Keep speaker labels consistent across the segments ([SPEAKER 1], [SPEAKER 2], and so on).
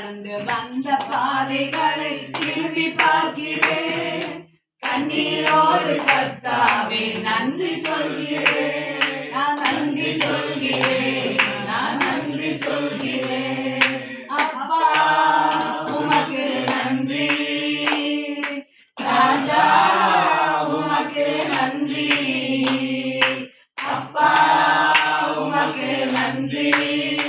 [SPEAKER 1] கடந்து வந்த பாதைகளை திரும்பி பார்க்கிறேன். கண்ணீரோடு கர்த்தாவே நன்றி சொல்கிறேன். நான் நன்றி சொல்கிறேன். நான் நன்றி சொல்கிறேன். அப்பா உமக்கு நன்றி. ராஜா உமக்கு நன்றி. அப்பா உமக்கு நன்றி.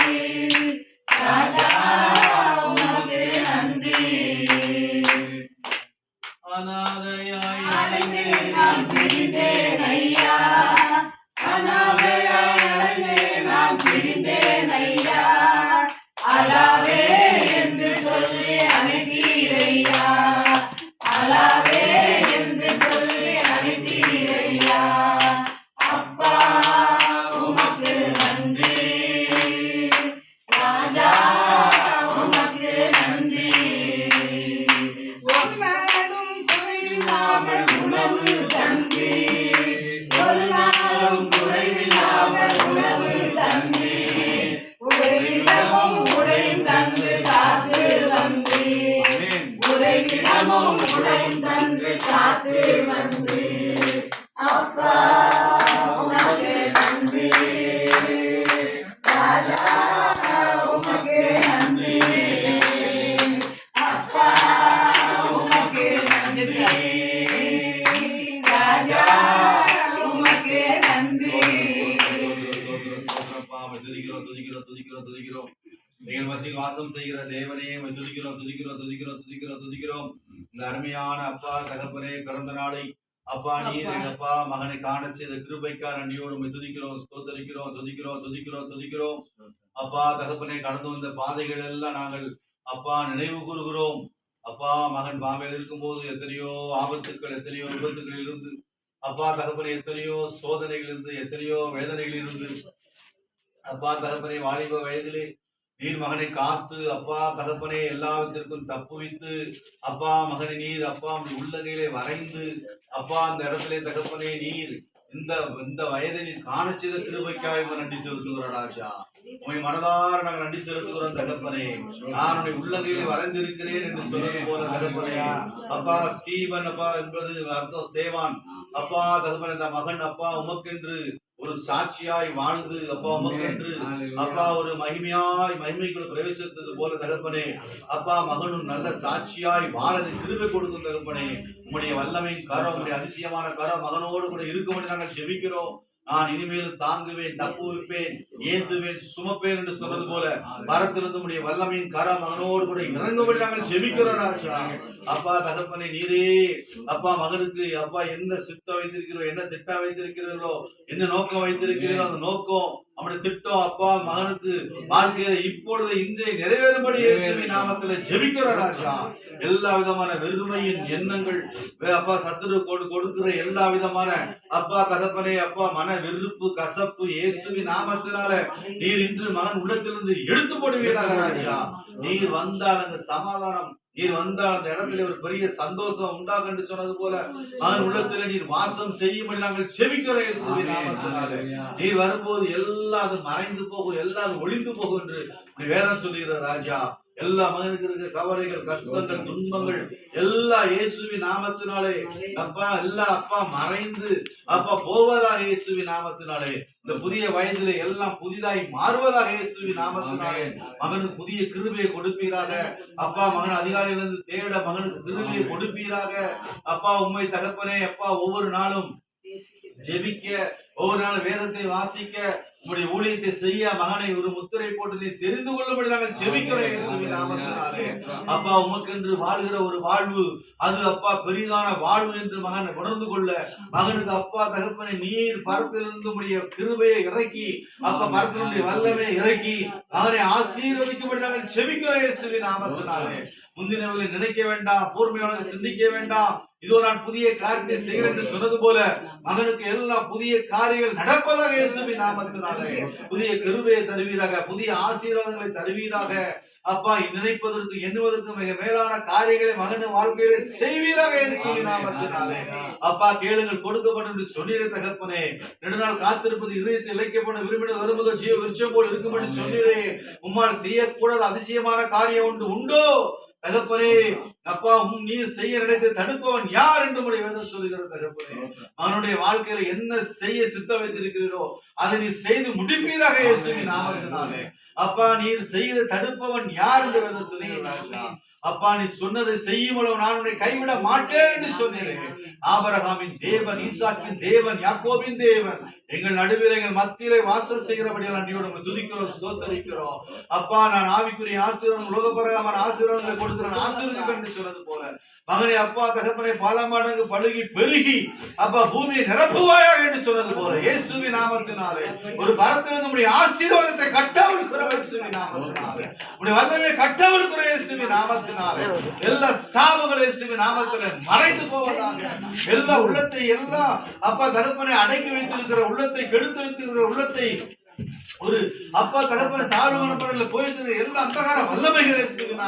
[SPEAKER 2] துதிக்கிறோம் துதிக்கிறோம் துதிக்கிறோம். துதிக்கிறோம் நீங்கள் மத்தியில் வாசம் செய்கிற தேவனே துதிக்கிறோம் துதிக்கிறோம் துதிக்கிறோம் துதிக்கிறோம் துதிக்கிறோம். இந்த அருமையான அப்பா தகப்பனே பிறந்த நாளை. அப்பா நீர் அப்பா மகனை காண செய்த கிருபைக்கார நன்றியோடு துதிக்கிறோம் ஸ்தோத்தரிக்கிறோம் துதிக்கிறோம் துதிக்கிறோம் துதிக்கிறோம். அப்பா தகப்பனே கடந்து வந்த பாதைகள் எல்லாம் நாங்கள் அப்பா நினைவு கூறுகிறோம். அப்பா மகன் பாம்பேல இருக்கும்போது எத்தனையோ ஆபத்துக்கள் எத்தனையோ விபத்துக்கள் இருந்து அப்பா தகப்பனே எத்தனையோ சோதனைகள் இருந்து எத்தனையோ வேதனைகள் இருந்து அப்பா தகப்பனே வாலிப வயதிலே நீர் மகனை காத்து அப்பா தகப்பனே எல்லாவற்றிற்கும் தப்புவித்து அப்பா மகனை நீர் அப்பா உம்முடைய உள்ளகையிலே வரைந்து அப்பா அந்த இடத்திலே தகப்பனே நீர் இந்த இந்த வயதை நீர் காண செய்த கிருபைக்காய் நன்றி செலுத்துகிறோம் ராஜா. உண்மை மனதார நாங்கள் நன்றி செலுத்துகிறோம் தகப்பனே. நான் உடைய உள்ளகையில் வரைந்திருக்கிறேன் என்று சொன்னது போல தகப்பனே. அப்பா ஸ்டீவன் அப்பா என்பது அர்த்தம் ஸ்தேவான். அப்பா தகப்பனே இந்த மகன் அப்பா உமக்கென்று ஒரு சாட்சியாய் வாழ்ந்து அப்பா உமக்கென்று அப்பா ஒரு மகிமையாய் மகிமைக்குள் பிரவேசித்தது போல தகப்பனே. அப்பா மகனும் நல்ல சாட்சியாய் வாழ கிருபை கொடுக்கும் தகப்பனே. உம்முடைய வல்லமையின் கரம் உம்முடைய அதிசயமான கரம் மகனோடு கூட இருக்கும்படி நாங்கள் செபிக்கிறோம். நான் இனிமேல் தாங்குவேன் தப்புவிப்பேன் ஏந்துவேன் சுமப்பேன் என்று சொன்னது போல மரத்திலிருந்து உடைய வல்லமையின் கரம் அவனோடு கூட இறங்கும்படி நாங்கள் செபிக்கிறோம் அப்பா தகப்பனை நீரே அப்பா மகனுக்கு அப்பா என்ன சித்தம் வைத்திருக்கிறோம் என்ன திட்டம் வைத்திருக்கிறீர்களோ என்ன நோக்கம் வைத்திருக்கிறீர்களோ அந்த நோக்கம் நம்முடைய திட்டம் அப்பா மகனுக்கு வாழ்க்கையில இப்பொழுது இன்றைய நிறைவேறும்படி இயேசுவின் நாமத்துல ஜெபிக்கிற ராஜா. எல்லா விதமான வெறுமையின் எண்ணங்கள் அப்பா சத்துரு கொடு கொடுக்கிற எல்லா விதமான அப்பா தகப்பனே அப்பா மன வெறுப்பு கசப்பு இயேசுவின் நாமத்தினால நீர் இன்று மகன் உள்ளத்திலிருந்து எடுத்து போடுவீராக ராஜா. நீர் வந்தால் அங்க சமாதானம் நீர் வந்தால் அந்த இடத்துல ஒரு பெரிய சந்தோஷம் உண்டாகும் என்று சொன்னது போல மகன் உள்ளத்துல நீர் வாசம் செய்யும்படி நாங்கள் நாமத்தினாலே. நீர் வரும்போது எல்லாம் அது மறைந்து போகும் எல்லாம் அது ஒளிந்து போகும் என்று வேதம் சொல்லுகிற ராஜா. எல்லா மகனுக்கு இருக்கிற கவலைகள் கஷ்டங்கள் துன்பங்கள் எல்லா இயேசுவின் நாமத்தினாலே. அப்பா எல்லா அப்பா மறைந்து அப்பா போவதாக இயேசுவின் நாமத்தினாலே. இந்த புதிய வயதிலே எல்லாம் புதிதாய் மாறுவதாக இயேசுவின் நாமத்தினாலே மகனுக்கு புதிய கிருபையை கொடுப்பீராக. அப்பா மகன் அதிகாலையிலிருந்து தேட மகனுக்கு கிருபையை கொடுப்பீராக. அப்பா உண்மை தகப்பனே அப்பா ஒவ்வொரு நாளும் ஜெபிக்க ஒவ்வொரு நாள் வேதத்தை வாசிக்க உம்முடைய ஊழியத்தை செய்ய மகனை ஒரு முத்திரை போட்டு நீ தெரிந்து கொள்ளும்படி நாங்கள் நாமத்தினாலே. அப்பா உமக்கென்று வாழ்கிற ஒரு வாழ்வு அது அப்பா பெரிதான வாழ்வு என்று மகன் உணர்ந்து கொள்ள மகனுக்கு அப்பா தகப்பனை நீர் பரத்திலிருந்து உடைய கிருபையை இறக்கி அப்பா பரத்தினுடைய வல்லமை இறக்கி மகனை ஆசீர்வதிக்கும்படி நாங்கள் செபிக்கிறோம் இயேசுவின் நாமத்தினாலே. முந்தினவர்களை நினைக்க வேண்டாம் பூர்மையாளர்களை சிந்திக்க வேண்டாம். இதோ நான் புதிய காரியத்தை செய்கிறேன் என்று சொன்னது போல மகனுக்கு எல்லா புதிய காரியங்கள் நடப்பதாக இயேசுவின் நாமத்தினாலே. நாமத்தினாலே புதிய கிருபையை தருவீராக. புதிய ஆசீர்வாதங்களை தருவீராக. அப்பா நினைப்பதற்கு எண்ணுவதற்கு மிக மேலான காரியங்களை மகன் வாழ்க்கையில செய்வீராக நாமத்தினாலே. அப்பா கேளுங்கள். கொடுக்கப்பட்டது சொன்னீரே தகப்பனே. நெடுநாள் காத்திருப்பது இதயத்தில் இழைக்கப்பட விரும்பின வரும்போது ஜீவ விருட்சம் போல் இருக்கும்படி சொன்னீரே. உம்மால் செய்யக்கூடாத அதிசயமான காரியம் உண்டு உண்டோ? தகப்பனே அப்பா உம் நீ செய்ய நினைத்து தடுப்பவன் யார் என்று உடைய வேதம் சொல்லுகிற தகப்பனே. அவனுடைய வாழ்க்கையில என்ன செய்ய சித்த வைத்திருக்கிறீரோ அதை நீ செய்து முடிப்பீராக இயேசுவின் நாமத்தினாலே. அப்பா நீர் செய்து தடுப்பவன் யார் என்று வேதம் சொல்லுகிறார் அப்பா நீ சொன்னதை செய்யும் நான் உன்னை கைவிட மாட்டேன் என்று சொன்னேன். ஆபரகாமின் தேவன் ஈசாக்கின் தேவன் யாக்கோவின் தேவன். எங்கள் நடுவில் எங்கள் மத்தியிலே வாசல் செய்கிறபடியால் அன்றியோடு உம்மை துதிக்கிறோம் ஸ்தோத்தரிக்கிறோம். அப்பா நான் ஆவிக்குரிய ஆசீர்வாதம் உலகப்பரகமான ஆசீர்வாதங்களை கொடுக்கிறேன் ஆசீர்வதிப்பேன் என்று சொன்னது போல. மகனே அப்பா தகப்பனை பாலமாடங்கு பழுகி பெருகி அப்பா பூமியை நிரப்புவாயாக என்று சொன்னது போல இயேசுவி நாமத்தினாலே. ஒரு பரத்திலிருந்து உடைய ஆசீர்வாதத்தை கட்டவிழ்கிற இயேசுவி நாமத்தினாலே. உடைய வல்லமையை கட்டவிழ்கிற இயேசுவி நாமத்தினாலே. எல்லா சாபங்கள் இயேசுவி நாமத்திலே மறைந்து போவதாக. எல்லா உள்ளத்தை எல்லா அப்பா தகப்பனை அடக்கி வைத்திருக்கிற உள்ளத்தை கெடுத்து வைத்திருக்கிற உள்ளத்தை ஒரு அப்பா தகப்பன தாழ்வு படல போயிருந்தது. எல்லா அந்தகார வல்லமைகள் இயேசுவின்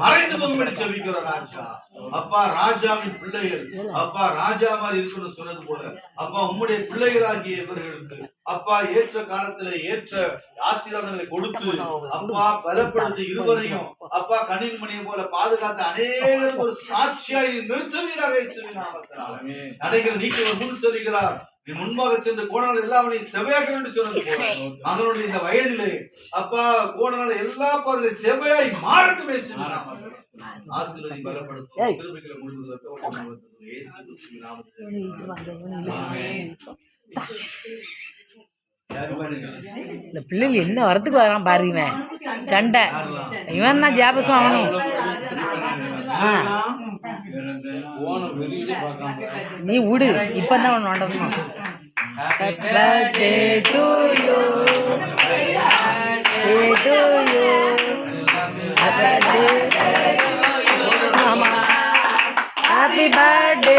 [SPEAKER 2] மறைந்து போகும்படி செபிக்கிற ராஜா. அப்பா ராஜாவின் பிள்ளைகள். அப்பா ராஜா மாதிரி இருக்கணும் சொன்னது போல அப்பா உம்முடைய பிள்ளைகளாகிய இவர்களுக்கு அப்பா ஏற்ற காலத்துல ஏற்ற ஆசீர்வாதங்களை கொடுத்து அப்பா பலப்படுத்தி இருவரையும் அப்பா கண்ணின் மணியை போல பாதுகாத்து அநேகருக்கு ஒரு சாட்சியாய் நீ நிறுத்துவீராக நாமத்தினாலே. நடைகள் நீக்கவர் முன் சொல்லுகிறார் நீ முன்பாக சென்று கோணால் எல்லாம் நீ செவையாக்க வேண்டும் சொன்னது போல. மகனுடைய இந்த வயதிலே அப்பா கோணால் எல்லா பாதையில செவையாய் மாறட்டும். ஆசீர்வதி பலப்படுத்தும்.
[SPEAKER 3] இந்த பிள்ளைகள் என்ன வரத்துக்கு வரான் பாரு இவன். சண்டை. இவன் தான் ஜாபசம்
[SPEAKER 4] அவனும்
[SPEAKER 3] நீ விடு இப்போ தான் ஒன்று வாண்டணும் ஆமாம் ஹாப்பி பர்த்டே